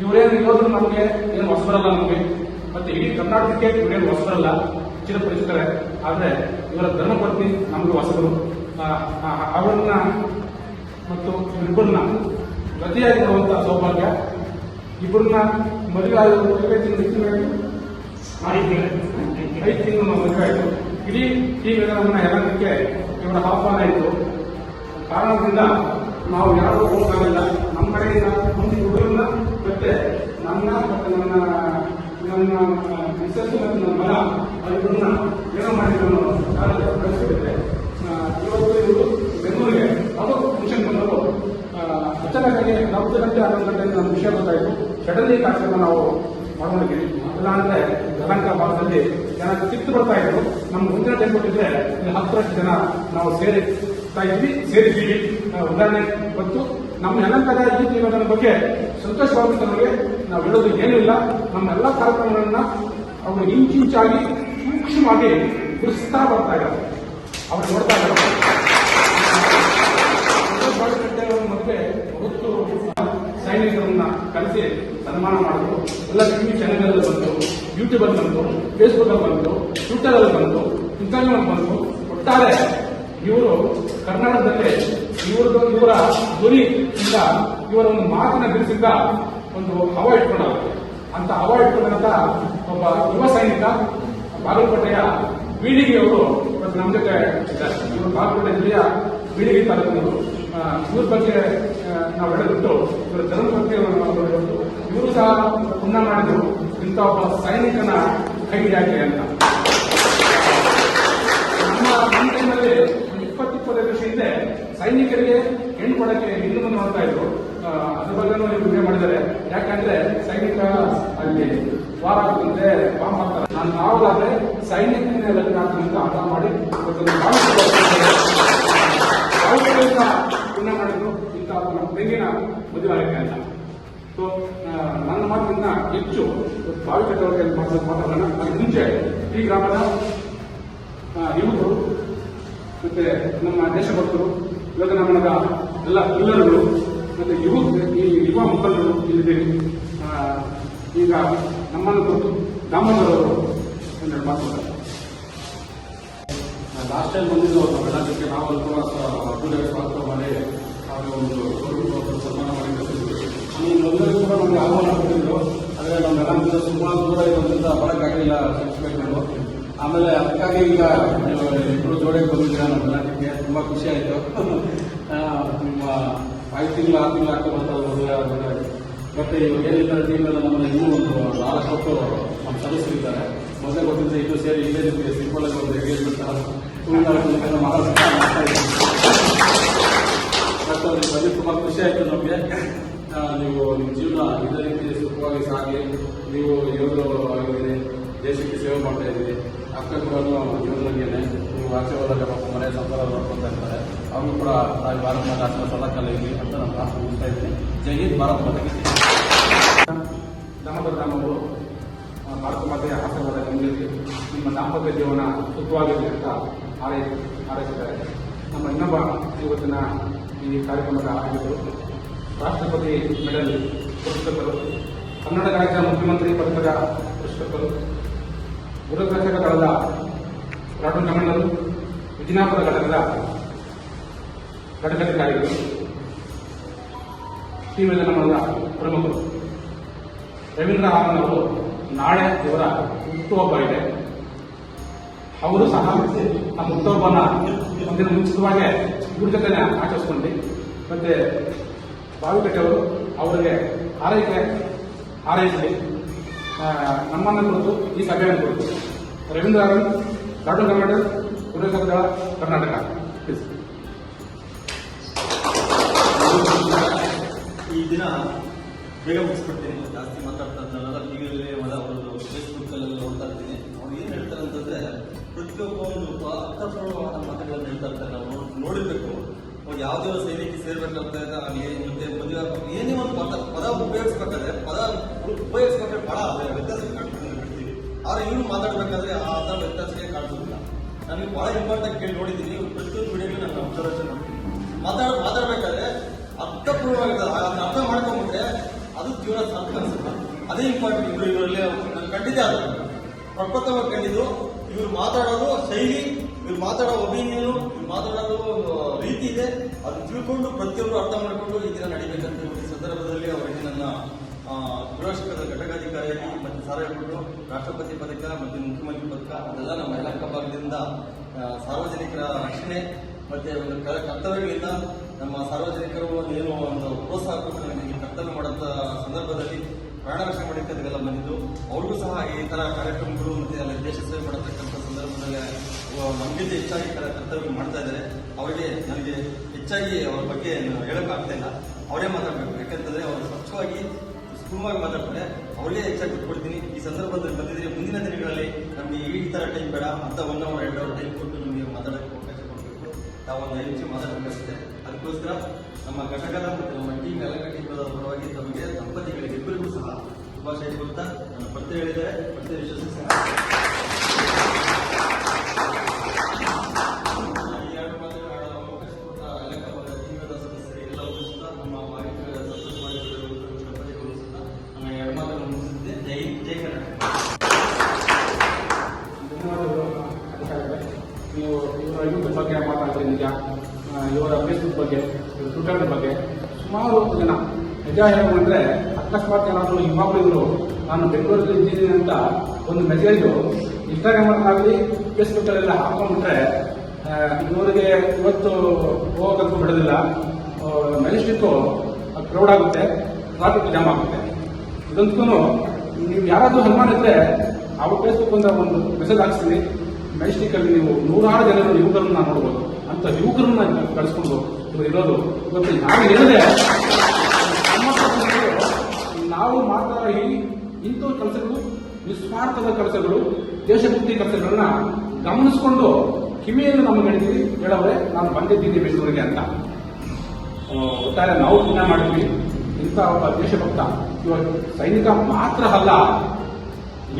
ಇವರೇನು ಇರೋದು ನಮಗೆ ಏನು ಹೊಸಬರಲ್ಲ ನಮಗೆ. ಮತ್ತೆ ಇಡೀ ಕರ್ನಾಟಕಕ್ಕೆ ಇವರೇನು ಹೊಸಬರಲ್ಲ ಚಿರಪರಿಚಿತರೆ ಆದರೆ ಇವರ ಧರ್ಮಪತ್ನಿ ನಮಗೆ ಹೊಸಬರು ಅವರನ್ನ ಮತ್ತು ಇಬ್ಬರನ್ನ ಗತಿಯಾಗಿ ಸೌಭಾಗ್ಯ ಇಬ್ಬರನ್ನ ಮದುವೆ ಆಯ್ತು? ಐದು ತಿಂಗಳು ಮದುವೆ ಆಯಿತು. ಇಡೀ ಟೀಮ್ ನಮ್ಮನ್ನ ಎಲ್ಲದಕ್ಕೆ ಇವರ ಆಹ್ವಾನ ಇತ್ತು. ಕಾರಣದಿಂದ ನಾವು ಯಾರೂ ಹೋಗಲಿಲ್ಲ ನಮ್ಮ ಕಡೆಯಿಂದ ಮುಂದಿನ ಹುಡುಗರನ್ನ ಮತ್ತೆ ನನ್ನ ಮತ್ತೆ ನನ್ನ ನನ್ನ ಮಿಸಸ್ ಮತ್ತು ನನ್ನ ಮನ ಅದನ್ನ ಏನೋ ಮಾಡಿದ್ರು ಕಳಿಸಿಬಿಟ್ಟೆ ಇವತ್ತು ಇವರು ಬೆಂಗಳೂರಿಗೆ ಅವರು ಫಂಕ್ಷನ್ ಬಂದರು ಅಚಾನಕ್ಕಾಗಿ ಹತ್ತು ಗಂಟೆ ಹನ್ನೊಂದು ಗಂಟೆಗೆ ನಮ್ಮ ವಿಷಯ ಗೊತ್ತಾಯಿತು ಸಡನ್ಲಿ ಕಾರ್ಯಕ್ರಮ ನಾವು ಮಾಡ್ಕೊಂಡಿದ್ದೀವಿ ಇಲ್ಲ ಅಂದ್ರೆ ಯಲಹಂಕ ಭಾಗದಲ್ಲಿ ಜನ ಕಿತ್ತು ಬರ್ತಾ ಇದ್ರು. ನಮ್ಮ ಮುಂದಿನ ಟೈಮ್ ಕೊಟ್ಟಿದ್ರೆ ಇಲ್ಲಿ ಹತ್ತರಷ್ಟು ಜನ ನಾವು ಸೇರಿಸ್ತಾ ಇದ್ವಿ. ಸೇರಿದ್ದೀವಿ ಉದಾಹರಣೆ ಗೊತ್ತು ನಮ್ಮ ಯಲಹಂಕದ ಈ ಜೀವನದ ಬಗ್ಗೆ ಸಂತೋಷವಾಗಿ ನಮಗೆ ನಾವು ಹೇಳೋದು ಏನಿಲ್ಲ. ನಮ್ಮ ಎಲ್ಲ ಕಾರ್ಯಕ್ರಮಗಳನ್ನ ಅವರು ಇಂಚಿಂಚಾಗಿ ಸೂಕ್ಷ್ಮವಾಗಿ ಗುರುಸ್ತಾ ಬರ್ತಾ ಇದ್ದಾರೆ. ಅವ್ರು ನೋಡ್ತಾ ಇದ್ದಾರೆ. ಹೊತ್ತು ಸೈನಿಕರನ್ನ ಕರೆಸಿ ಸನ್ಮಾನ ಮಾಡಿದ್ರು. ಎಲ್ಲ ಟಿವಿ ಚಾನೆಲ್ ಬಂತು ಯೂಟ್ಯೂಬ್ ಅಲ್ಲಿ ಬಂತು ಫೇಸ್ಬುಕ್ ಅಲ್ಲಿ ಬಂತು ಟ್ವಿಟರ್ ಅಲ್ಲಿ ಬಂತು ಇನ್ಸ್ಟಾಗ್ರಾಮ್ ಬಂತು. ಒಟ್ಟಾರೆ ಇವರು ಕರ್ನಾಟಕದಲ್ಲಿ ಇವ್ರದ್ದು ಇವರ ಧ್ವನಿಯಿಂದ ಇವರ ಒಂದು ಮಾತಿನ ಬಿರುಸಿಂದ ಒಂದು ಹವ ಇಟ್ಕೊಂಡಾಗುತ್ತೆ ಅಂತ ಹವ ಇಟ್ಕೊಂಡಂತ ಒಬ್ಬ ಯುವ ಸೈನಿಕ ಬಾಗಲಕೋಟೆಯ ಬೀಳಿಗೆಯವರು ಇವತ್ತು ನಮ್ಮ ಜೊತೆ ಇವರು ಬಾಗಲಕೋಟೆ ಜಿಲ್ಲೆಯ ಬೀಳಿಗೆ ತಾಲೂಕಿನವರು. ಇವ್ರ ಬಗ್ಗೆ ನಾವು ಹೇಳಿಬಿಟ್ಟು ಇವರ ಬಗ್ಗೆ ನಾವು ಇವರು ಸಹ ಪುಣ್ಯ ಮಾಡಿದ್ರು ಇಂಥ ಒಬ್ಬ ಸೈನಿಕನ ಕೈ ಅಂತ ನಮ್ಮ ನಮ್ಮ ಟೈಮಲ್ಲಿ ಒಂದು ಇಪ್ಪತ್ತು ಇಪ್ಪತ್ತೈದು ವರ್ಷ ಹಿಂದೆ ಸೈನಿಕರಿಗೆ ಹಿಂದೂ ಮುಂದೆ ನೋಡ್ತಾ ಇದ್ರು. ಅದ್ರ ಬಗ್ಗೆ ಇವ್ರು ವಿಡಿಯೋ ಮಾಡಿದ್ದಾರೆ. ಯಾಕಂದ್ರೆ ಸೈನಿಕ ಅಲ್ಲಿ ವಾರ ಆಗ್ತಂತೆ ಬಾಂಬ್ ಮಾಡ್ತಾರೆ. ನಾನು ನಾವಾದ್ರೆ ಸೈನಿಕನೇ ಲಗ್ನ ಅಂತ ಆಟ ಮಾಡಿ ಪುಣ್ಯ ಮಾಡಿದ್ರು ಇಂಥ ನಮ್ಮ ತೆಂಗಿನ ಮದುವೆ ಆಗಕ್ಕೆ ಅಂತ ಸೊ ನನ್ನ ಮಾತಿನ ಹೆಚ್ಚು ಬಾವಿ ಚಟುವಟಿಕೆ ಮಾತಾಡೋಣ ಅದಕ್ಕೆ ಮುಂಚೆ ಈ ಗ್ರಾಮದ ಯುವಕರು ಮತ್ತೆ ನಮ್ಮ ದೇಶಭಕ್ತರು ನಮ್ಮನ ಎಲ್ಲ ಪಿಲ್ಲರ್ಗಳು ಮತ್ತೆ ಯುವ ಇಲ್ಲಿ ಯುವ ಮುಖಂಡರು ಇಲ್ಲಿದ್ದೇವೆ ಈಗ ನಮ್ಮನ್ನು ಕುರಿತು ದಾಮೋದರ್ ಅವರು ಒಂದೆರಡು ಮಾತಾಡ್ತಾರೆ ಲಾಸ್ಟ್ ಟೈಮ್ ಬಂದಿದ್ದು ಅವರು ಬೆಳಗ್ಗೆ ನಾವು ಕೂಡ ಸ್ವಾಗತ ಮಾಡಿ ಅವರು ಒಂದು ಸನ್ಮಾನ ಮಾಡಿ ಈ ಕೂಡ ನಮಗೆ ಆಹ್ವಾನ ಕೊಟ್ಟಿದ್ರು. ಆದರೆ ನಮ್ಮೆಲ್ಲ ಸುಮಾರು ದೂರ ಇರೋದ್ರಿಂದ ಬರೋಕ್ಕಾಗಲಿಲ್ಲ ಸೆಲೆಬ್ರೇಷನ್ ಆಮೇಲೆ ಅದಕ್ಕಾಗಿ ಈಗ ಇಬ್ಬರು ಜೋಡಿಗೆ ಬಂದಿದ್ದೀರಾ ನಮ್ಮ ಬೆಳಗ್ಗೆ ತುಂಬ ಖುಷಿ ಆಯಿತು. ನಿಮ್ಮ ಐದು ತಿಂಗಳು, ಆರು ತಿಂಗಳು ಆಗ್ತಾ ಬರ್ತಾ ಮದುವೆ ಮತ್ತೆ ಇವಾಗ ಏನಿಲ್ಲ ಟೀಮೆಲ್ಲ ನಮ್ಮಲ್ಲಿ ಇನ್ನೂ ಒಂದು ನಾಲ್ಕು ನಮ್ಮ ಸದಸ್ಯರಿದ್ದಾರೆ ಮೊದಲೇ ಗೊತ್ತಿದ್ದ ಇದು ಸೇರಿ ಇಲ್ಲೇ ನಿಮಗೆ ಆಗಿ ಒಂದು ಎಂಗೇಜ್ಮೆಂಟ್ ಮಾಡ್ತಾ ಮತ್ತು ಅವ್ರಿಗೆ ಬಂದು ತುಂಬ ಖುಷಿ ಆಯಿತು ನಮಗೆ. ನೀವು ನಿಮ್ಮ ಜೀವನ ಇದೇ ರೀತಿ ಸುಖವಾಗಿ ಸಾಗಿ ನೀವು ಆಗಿದೆ ದೇಶಕ್ಕೆ ಸೇವೆ ಮಾಡ್ತಾ ಇದ್ದೀರಿ. ಅಕ್ಕ ಕೂಡ ಯೋಗದಾಗೇನೆ ನೀವು ಆಚೆ ಹೋದಾಗ ಮನೆ ಸಂಸಾರ ಮಾಡ್ಕೊತಾ ಇರ್ತಾರೆ. ಅವರು ಕೂಡ ತಾಯಿ ಭಾರತ ಮಾತೆ ಆಶ್ರಮ ಸದಾಕಾಲ ಇರಲಿ ಅಂತ ನಾನು ಪ್ರಾರ್ಥನೆ ಇದ್ದೀನಿ ಜೈ ಹಿಂದ್, ಭಾರತ ಮಾತೆಗೆ. ದಾಮೋದರ ರಾಮವರು ಭಾರತ ಮಾತೆಯ ಆಶೀರ್ವಾದ ನಿಮ್ಮಲ್ಲಿ ನಿಮ್ಮ ದಾಂಪತ್ಯ ಜೀವನ ಸುಖವಾಗಿರಲಿ ಅಂತ ಹಾರೈ ಹಾರೈಸಿದ್ದಾರೆ ನಮ್ಮ ಇನ್ನೊಬ್ಬ ಇವತ್ತಿನ ಈ ಕಾರ್ಯಕ್ರಮದ ಆಯೋಜಕರು, ರಾಷ್ಟ್ರಪತಿ ಮೆಡಲ್ ಪುರಸ್ಕೃತರು, ಕನ್ನಡ ರಾಜ್ಯ ಮುಖ್ಯಮಂತ್ರಿ ಪದಕದ ಪುರಸ್ಕೃತರು ಗುರುಗ್ರಚಕ ದಳದ ರಾಟು ಕಮಂಡರು ವಿಜಯನಗರ ಘಟಕದ ಘಟಕಾಧಿಕಾರಿಗಳು ಇವೆಲ್ಲ ನಮ್ಮಲ್ಲ ಪ್ರಮುಖರು ರವೀಂದ್ರ ಆನಂದ್ ಅವರು ನಾಳೆ ಇವರ ಹುಟ್ಟುಹಬ್ಬ ಇದೆ. ಅವರು ಸಹ ನಮ್ಮ ಹುಟ್ಟುಹಬ್ಬನ ಒಂದಿನ ಮುಂಚಿತವಾಗಿ ಇವ್ರ ಜೊತೆನೆ ಆಚರಿಸ್ಕೊಂಡು. ಮತ್ತೆ ಬಾವಿಕಟ್ಟೆಯವರು ಅವರಿಗೆ ಆರೈಕೆ ಹಾರೈಸಲಿ. ನಮ್ಮನ್ನು ಕುರಿತು ಈ ಸಭೆಯನ್ನು ಕುರಿತು ರವೀಂದ್ರ ಆನಂದ್ ದಾಡು ಕರ್ನಾಟಕ ದಳ, ಕರ್ನಾಟಕ. ಈ ದಿನ ಬೇಗ ಮುಗಿಸ್ಬಿಡ್ತೀನಿ ಜಾಸ್ತಿ ಮಾತಾಡ್ತಾ ಇದ್ದಾನಲ್ಲ ಟಿವಿಯಲ್ಲಿ ಮದ ಒಂದು ಫೇಸ್ಬುಕ್ ಅಲ್ಲಿ ನೋಡ್ತಾ ಇರ್ತೀನಿ ಅವ್ರು ಏನು ಹೇಳ್ತಾರೆ ಅಂತಂದ್ರೆ, ಪ್ರತಿಯೊಬ್ಬ ಒಂದು ಅರ್ಥಪೂರ್ಣವಾದ ಮಾತುಗಳನ್ನು ಹೇಳ್ತಾ ಇರ್ತಾರೆ. ನಾವು ನೋಡಿರಬೇಕು. ಅವ್ರು ಯಾವುದೇ ಒಂದು ಸೈನಿಕ ಸೇರ್ಬೇಕಂತ ಆಗಲಿ ಮತ್ತೆ ಮದುವೆ ಏನೇ ಒಂದು ಪದ ಪದ ಉಪಯೋಗಿಸ್ಬೇಕಾದ್ರೆ ಪದ ಉಪಯೋಗಿಸ್ಬೇಕಾದ್ರೆ ಬಹಳ ವ್ಯತ್ಯಾಸ ಕಾಣ್ತೀವಿ ಆದರೆ ಇವ್ರು ಮಾತಾಡ್ಬೇಕಾದ್ರೆ ಆ ಅರ್ಥ ವ್ಯತ್ಯಾಸಕ್ಕೆ ಕಾಣಿಸೋದಿಲ್ಲ ನನಗೆ ಬಹಳ ಇಂಪಾರ್ಟೆಂಟ್ ಕೇಳಿ ನೋಡಿದ್ದೀನಿ. ಪ್ರತಿಯೊಂದು ವಿಡಿಯೋಗಳು ನಾನು ಅಬ್ಸರ್ವೇಷನ್ ಮಾಡ್ತೀನಿ. ಮಾತಾಡ, ಮಾತಾಡ್ಬೇಕಾದ್ರೆ ಅರ್ಥಪೂರ್ಣವಾಗಿರ್ತದೆ ಅದನ್ನ ಅರ್ಥ ಮಾಡ್ಕೊಂಡ್ಬಿಟ್ರೆ ಅದು ಅದೇ ಇಂಪಾರ್ಟೆಂಟ್ ಇವರು ಇವರಲ್ಲಿ ಕಂಡಿದ್ದೆ ಅದು. ಪ್ರಪ್ರಥಮವಾಗಿ ಕಂಡಿದ್ದು ಇವರು ಮಾತಾಡೋದು ಶೈಲಿ ಇವ್ರು ಮಾತಾಡೋ ಒಪಿನಿಯನ್ ಇವ್ರು ಮಾತಾಡೋದು ಒಂದು ರೀತಿ ಇದೆ. ಅದು ತಿಳ್ಕೊಂಡು ಪ್ರತಿಯೊಬ್ಬರು ಅರ್ಥ ಮಾಡಿಕೊಂಡು ಈ ದಿನ ನಡಿಬೇಕಂತ ಈ ಸಂದರ್ಭದಲ್ಲಿ ಅವರಿಗೆ ನನ್ನ ಆ, ಗೃಹಶಿಕ್ಷಕರ ಘಟಕಾಧಿಕಾರಿಯಾಗಿ ಮತ್ತು ಸಾರ್ವಜನಿಕರು ರಾಷ್ಟ್ರಪತಿ ಪದಕ ಮತ್ತು ಮುಖ್ಯಮಂತ್ರಿ ಪದಕ ಅದೆಲ್ಲ ನಮ್ಮ ಎಲ್ಲ ಭಾಗದಿಂದ ಸಾರ್ವಜನಿಕರ ರಕ್ಷಣೆ ಮತ್ತೆ ಒಂದು ಕರ್ತವ್ಯಗಳಿಂದ ನಮ್ಮ ಸಾರ್ವಜನಿಕರು ಏನು ಒಂದು ಪ್ರೋತ್ಸಾಹ ಕೊಟ್ಟು ನನಗೆ ಕರ್ತವ್ಯ ಮಾಡೋಂಥ ಸಂದರ್ಭದಲ್ಲಿ ಪ್ರಾಣ ರಕ್ಷಣೆ ಅದಕ್ಕೆಲ್ಲ ಬಂದಿದ್ದು, ಅವ್ರಿಗೂ ಸಹ ಈ ತರ ಕಾರ್ಯಕ್ರಮಗಳು ಮತ್ತೆ ಅಲ್ಲಿ ದೇಶ ಸೇವೆ ಮಾಡತಕ್ಕಂಥ ಸಂದರ್ಭದಲ್ಲಿ ನಂಬಿಕೆ ಹೆಚ್ಚಾಗಿ ಈ ತರ ಕರ್ತವ್ಯ ಮಾಡ್ತಾ ಇದ್ದಾರೆ. ಅವರಿಗೆ ನನಗೆ ಹೆಚ್ಚಾಗಿ ಅವ್ರ ಬಗ್ಗೆ ಹೇಳಕ್ ಆಗ್ತಾ ಇಲ್ಲ. ಅವರೇ ಮಾತಾಡಬೇಕು. ಯಾಕಂತಂದ್ರೆ ಅವರು ಸ್ವಚ್ಛವಾಗಿ ಸುಲಭವಾಗಿ ಮಾತಾಡ್ತಾರೆ. ಅವರಿಗೆ ಹೆಚ್ಚಾಗಿ ಕೊಟ್ಕೊಡ್ತೀನಿ ಈ ಸಂದರ್ಭದಲ್ಲಿ ಬಂದಿದ್ರೆ ಮುಂದಿನ ದಿನಗಳಲ್ಲಿ ನಮಗೆ ಈ ತರ ಟೈಮ್ ಬೇಡ. ಅಂತ ಒನ್ ಅವರ್ ಎರಡು ಅವರ್ ಟೈಮ್ ಕೊಟ್ಟು ನಿಮಗೆ ಮಾತಾಡೋಕ್ಕೆ ಅವಕಾಶ ಕೊಡಬೇಕು. ತಾವೊಂದು ಐದು ನಿಮಿಷ ಮಾತಾಡಬೇಕಾಗುತ್ತೆ ಅದಕ್ಕೋಸ್ಕರ ನಮ್ಮ ಘಟಕದ ಮತ್ತು ನಮ್ಮ ಟೀಮ್ ಎಲ್ಲ ಪರವಾಗಿ ತಮಗೆ ದಂಪತಿಗಳಿಗೆ ಇಬ್ಬರಿಗೂ ಸಹ ಶುಭಾಶಯ ಕೊಡ್ತಾ ನನ್ನ ಪತ್ತೆ ಹೇಳಿದರೆ ಸಹ ಸಹ ಜೈ ಜೈ ಕರ್ನಾಟಕ. ನೀವು ಇವರ ಬಗ್ಗೆ ಆ, ಇವರ ಫೇಸ್ಬುಕ್ ಬಗ್ಗೆ, ಇವರ ಟ್ವಿಟರ್ ಬಗ್ಗೆ ಸುಮಾರು ಜನ ನಿಜ ಹೇಳಬೇಕಂದ್ರೆ ಅಕಸ್ಮಾತ್ ಏನಾದರೂ ಯುವಕರು ಇವರು ನಾನು ಬೆಂಗಳೂರಲ್ಲಿ ಇದ್ದೀನಿ ಅಂತ ಒಂದು ಮೆಸೇಜು ಇನ್ಸ್ಟಾಗ್ರಾಮಲ್ಲಾಗಲಿ ಫೇಸ್ಬುಕ್ಕಲ್ಲೆಲ್ಲ ಹಾಕೊಂಡ್ಬಿಟ್ರೆ ಇವರಿಗೆ ಇವತ್ತು ಹೋಗೋಕ್ಕೂ ಬಿಡೋದಿಲ್ಲ. ಮೆಜೆಸ್ಟಿಕ್ಕು ಕ್ರೌಡ್ ಆಗುತ್ತೆ ಟ್ರಾಫಿಕ್ ಜಾಮ್ ಆಗುತ್ತೆ. ಇದಂತೂ ನೀವು ಯಾರಾದರೂ ಅನುಮಾನ ಇದ್ದರೆ ಅವ್ರ ಫೇಸ್ಬುಕ್ ಒಂದು ಮೆಸೇಜ್ ಹಾಕ್ಸ್ತೀನಿ. ಮೆಜೆಸ್ಟಿಕ್ ಅಲ್ಲಿ ನೀವು ನೂರಾರು ಜನರು ಯುವಕರನ್ನ ನೋಡ್ಬೋದು. ಅಂತ ಯುವಕರನ್ನ ಕಳಿಸ್ಕೊಂಡು ಇವರು ಇರೋದು. ಇವತ್ತು ನಾನು ಹೇಳಿದೆ ನಾವು ಮಾತ್ರ ಈ ಇಂಥ ಕೆಲಸಗಳು, ನಿಸ್ವಾರ್ಥದ ಕೆಲಸಗಳು, ದೇಶಭಕ್ತಿ ಕೆಲಸಗಳನ್ನ ಗಮನಿಸಿಕೊಂಡು ಕಿವಿಯನ್ನು ನಮ್ಗೆ ಹೇಳಿದ್ವಿ ಹೇಳೋರೆ ನಾನು ಬಂದಿದ್ದೀನಿ ಬೆಂಗಳೂರಿಗೆ ಅಂತ. ಒಟ್ಟಾರೆ ನಾವು ಪುಣ್ಯ ಮಾಡಿದ್ವಿ ಇಂಥ ಒಬ್ಬ ದೇಶಭಕ್ತ, ಇವಾಗ ಸೈನಿಕ ಮಾತ್ರ ಅಲ್ಲ,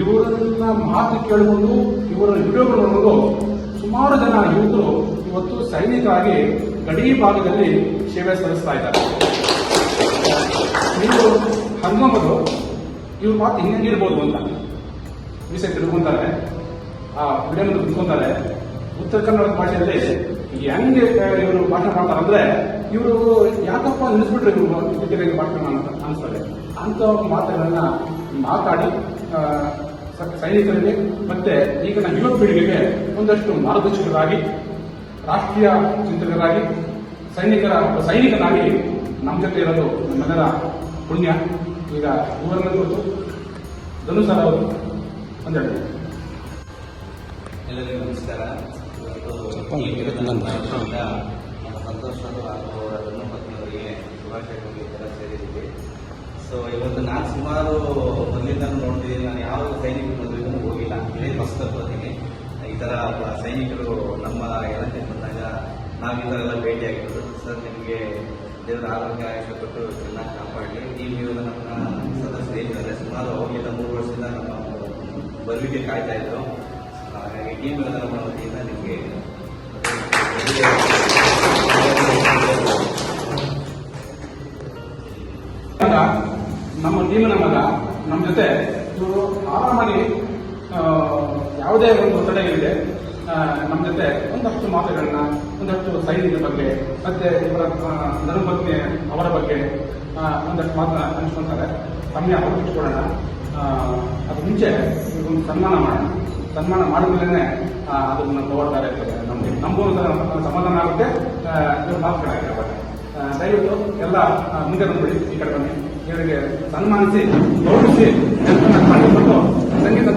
ಇವರನ್ನ ಮಾತು ಕೇಳಿಕೊಂಡು, ಇವರ ವಿಡಿಯೋಗಳು ನೋಡಿಕೊಂಡು ಸುಮಾರು ಜನ ಯುವಕರು ಇವತ್ತು ಸೈನಿಕರಾಗಿ ಗಡಿ ಭಾಗದಲ್ಲಿ ಸೇವೆ ಸಲ್ಲಿಸ್ತಾ ಇದ್ದಾರೆ. ನೀವು ಹಂಗಮದು ಇವ್ರ ಮಾತು ಹಿಂಗೆ ಇರ್ಬೋದು ಅಂತ. ಮೀಸೆ ತಿಳ್ಕೊಂತಾರೆ, ಆ ವಿಡಿಯೋ ತಿಳ್ಕೊಂತಾರೆ ಉತ್ತರ ಕನ್ನಡ ಭಾಷೆಯಲ್ಲಿ ಹೆಂಗೆ ಇವರು ಭಾಷಣ ಮಾಡ್ತಾರಂದ್ರೆ ಇವರು ಯಾಕಪ್ಪ ನಿಲ್ಲಿಸ್ಬಿಟ್ರೆ ಇವರು ಭಾಷಣ ಅಂತ ಅನಿಸ್ತಾರೆ ಅಂತ ಮಾತುಗಳನ್ನ ಮಾತಾಡಿ ಸೈನಿಕರಿಗೆ ಮತ್ತೆ ಈಗಿನ ಯುವ ಪೀಳಿಗೆಗೆ ಒಂದಷ್ಟು ಮಾರ್ಗದರ್ಶಕರಾಗಿ ರಾಷ್ಟ್ರೀಯ ಚಿಂತಕರಾಗಿ ಸೈನಿಕರ ಒಬ್ಬ ಸೈನಿಕನಾಗಿ ನಮ್ಮ ಜೊತೆ ಇರೋದು ನಮ್ಮೆಲ್ಲರ ಪುಣ್ಯ. ಈಗ ಊರನ್ನು ಕುರಿತು ಧನುಸರ್ ಅವರು ಒಂದೆರಡು. ಎಲ್ಲರಿಗೂ ನಮಸ್ಕಾರ. ಸಂತೋಷ್ ಹಾಗೂ ಅವರ ಪತ್ನಿಯವರಿಗೆ ಶುಭಾಶಯಗಳು ಈ ಥರ ಸೇರಿದ್ದೀವಿ. ಸೊ ಇವತ್ತು ನಾನು ಸುಮಾರು ಮೊದಲಿಂದ ನೋಡ್ತಿದ್ದೀನಿ. ನಾನು ಯಾವ ಸೈನಿಕರು ಮದುವೆಗೂ ಹೋಗಿಲ್ಲ. ಇದೇ ಫಸ್ಟ್ ಬರ್ತೀನಿ ಈ ಥರ ಸೈನಿಕರು ನಮ್ಮ ಬಂದಾಗ ನಾವು ಎಲ್ಲ ಭೇಟಿಯಾಗಿರೋದು ಸರ್ ನಿಮಗೆ ದೇವರ ಆರೋಗ್ಯ ಆಯುಷ್ಯ ಕೊಟ್ಟು ಚೆನ್ನಾಗಿ ಕಾಪಾಡಲಿ. ನೀವು ನಮ್ಮ ಸದಸ್ಯರು ಏನಿದ್ದಾರೆ ಸುಮಾರು ಅವಾಗಿಂದ ಮೂರು ವರ್ಷದಿಂದ ನಮ್ಮ ಬರಲಿಕ್ಕೆ ಕಾಯ್ತಾ ಇದ್ರು. ಹಾಗಾಗಿ ಟೀಮ್ ಎಲ್ಲ ನಮ್ಮ ವತಿಯಿಂದ ನಿಮಗೆ ಮಗ ನಮ್ಮ ಟೀಮ್ ಮಗ ನಮ್ಮ ಜೊತೆ ಇವರು ಆರಾಮಾಗಿ ಯಾವುದೇ ಒಂದು ಒತ್ತಡ ಇಲ್ಲದೆ ಆ, ನಮ್ಮ ಜೊತೆ ಒಂದಷ್ಟು ಮಾತುಗಳನ್ನ ಒಂದಷ್ಟು ಸೈನಿಕ ಬಗ್ಗೆ ಮತ್ತೆ ಇವರ ಆ, ಧರ್ಮಪತ್ನಿ ಅವರ ಬಗ್ಗೆ ಒಂದಷ್ಟು ಮಾತನ್ನ ಹಂಚ್ಕೊಳ್ತಾರೆ ಸಮಯ ಅವಲಂಬಿಸ್ಕೊಳ್ಳೋಣ ಅದು ಮುಂಚೆ ಒಂದು ಸನ್ಮಾನ ಮಾಡೋಣ. ಸನ್ಮಾನ ಮಾಡಿದ್ಮೇಲೆ ಅದನ್ನ ತಗೊಳ್ತಾರೆ ನಮಗೆ ಒಂಥರ ಸಮಾಧಾನ ಆಗುತ್ತೆ. ಇವ್ರ ಮಾತುಗಳಾಗಿದೆ ಅವಾಗ ದಯವಿಟ್ಟು ಎಲ್ಲ ಮುಂದೆ ಬಂದ್ಬಿಡಿ. ಈ ಕಡೆ ಬನ್ನಿ. ಇವರಿಗೆ ಸನ್ಮಾನಿಸಿ ಗೌರವಿಸಿ ಸಂಗೀತ ಕಂಡುಕೊಂಡು ಸಂಗೀತ